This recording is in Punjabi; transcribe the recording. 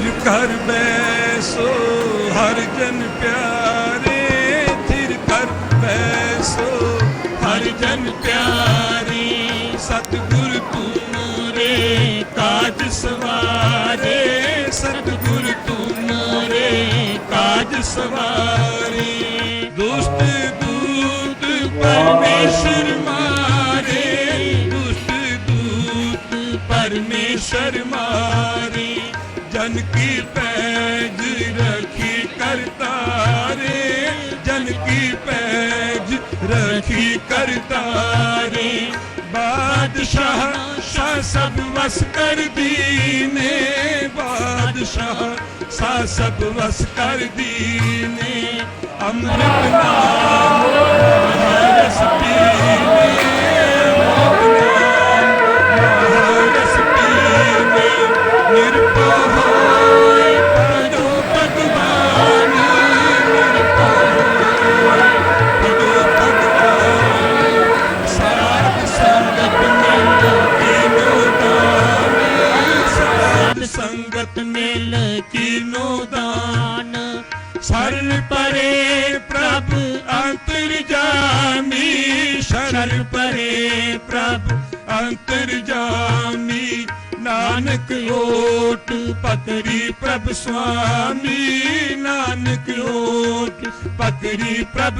ਥਿਰ ਕਰ ਬੈਸੋ, ਹਰ ਜਨ ਪਿਆਰੇ, ਥਿਰ ਕਰ ਬੈਸੋ, ਹਰ ਜਨ ਪਿਆਰੇ, ਸਤਿਗੁਰ ਤੁਮਰੇ ਕਾਜ ਸਵਾਰੇ, ਸਤਿਗੁਰ ਤੁਮਰੇ ਕਾਜ ਸਵਾਰੇ। ਦੁਸ਼ਟ ਦੂਤ ਪਰਮੇਸ਼ਰ ਮਾਰੇ, ਦੁਸ਼ਟ ਦੂਤ ਪਰਮੇਸ਼ਰ ਮਾਰੇ। ਜਨ ਕੀ ਪੈਜ ਰਖੀ ਕਰਤਾਰੇ ਜਨ ਕੀ ਪੈਜ ਰਖੀ ਕਰਤਾਰੇ ਬਾਦਸ਼ਾਹ, ਸ਼ਾਹ ਸਭ ਵਸ ਕਰ ਦੀਨੇ, ਬਾਦਸ਼ਾਹ ਸਾ ਸਭ ਵਸ ਕਰ ਦੀਨੇ। ਅੰਮ੍ਰਿਤ ਨਾਮ। ਸੰਗਤ ਮਿਲ ਕੀਨੋ ਦਾਨ। ਸਰਲ ਪਰੇ ਪ੍ਰਭ, ਅੰਤਰ ਜਾਮੀ। ਸਰਲ ਪਰੇ ਪ੍ਰਭ, ਅੰਤਰ ਜਾਮੀ। ਨਾਨਕ ਓਟ ਪਕਰੀ ਪ੍ਰਭ ਸੁਆਮੀ। ਨਾਨਕ ਓਟ ਪਕਰੀ ਪ੍ਰਭ